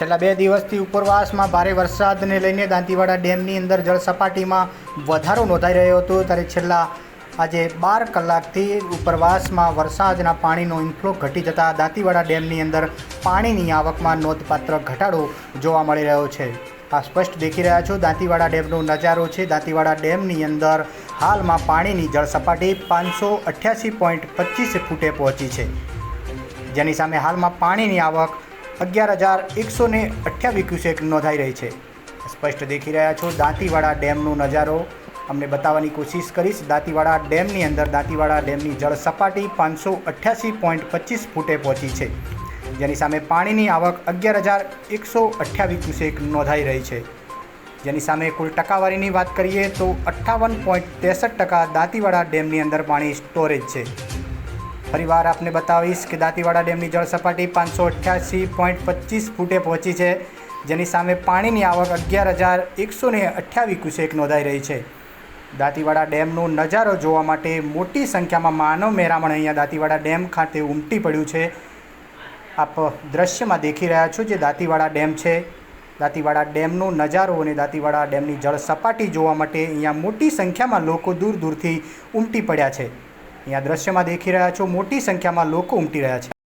છેલ્લા બે દિવસથી ઉપરવાસમાં ભારે વરસાદને લઈને દાંતીવાડા ડેમની અંદર જળ સપાટીમાં વધારો નોંધાઈ રહ્યો હતો. ત્યારે છેલ્લા આજે બાર કલાકથી ઉપરવાસમાં વરસાદના પાણીનો ઇન્ફ્લો ઘટી જતાં દાંતીવાડા ડેમની અંદર પાણીની આવકમાં નોંધપાત્ર ઘટાડો જોવા મળી રહ્યો છે. આ સ્પષ્ટ દેખી રહ્યા છો. દાંતીવાડા ડેમનો નજારો છે. દાંતીવાડા ડેમની અંદર હાલમાં પાણીની જળ સપાટી પાંચસો અઠ્યાસી પોઈન્ટ પચીસ ફૂટે પહોંચી છે. જેની સામે હાલમાં પાણીની આવક અગિયાર હજાર એકસો ને અઠ્યાવીસ ક્યુસેક નોંધાઈ રહી છે. સ્પષ્ટ દેખી રહ્યા છો. દાંતીવાડા ડેમનો નજારો. અમને બતાવવાની કોશિશ કરીશ. દાંતીવાડા ડેમની અંદર દાંતીવાડા ડેમની જળ સપાટી પાંચસો અઠ્યાસી પોઈન્ટ પચીસ ફૂટે પહોંચી છે. જેની સામે પાણીની આવક અગિયાર હજાર એકસો અઠ્યાવીસ ક્યુસેક નોંધાઈ રહી છે. જેની સામે કુલ ટકાવારીની વાત કરીએ તો અઠ્ઠાવન પોઈન્ટ ત્રેસઠ ટકા દાંતીવાડા ડેમની અંદર પાણી સ્ટોરેજ છે. ફરીવાર આપને બતાવીશ કે દાંતીવાડા ડેમની જળ સપાટી પાંચસો અઠ્યાસી પોઈન્ટ પચીસ ફૂટે પહોંચી છે. જેની સામે પાણીની આવક અગિયાર હજાર એકસો ને અઠ્યાવીસ ક્યુસેક નોંધાઈ રહી છે. દાંતીવાડા ડેમનો નજારો જોવા માટે મોટી સંખ્યામાં માનવ મેરામણ અહીંયા દાંતીવાડા ડેમ ખાતે ઉમટી પડ્યું છે. આપ દ્રશ્યમાં દેખી રહ્યા છો જે દાંતીવાડા ડેમ છે. દાંતીવાડા ડેમનો નજારો અને દાંતીવાડા ડેમની જળ સપાટી જોવા માટે અહીંયા મોટી સંખ્યામાં લોકો દૂર દૂરથી ઉમટી પડ્યા છે. અહીંયા દ્રશ્યમાં દેખી રહ્યા છો મોટી સંખ્યામાં લોકો ઉમટી રહ્યા છે.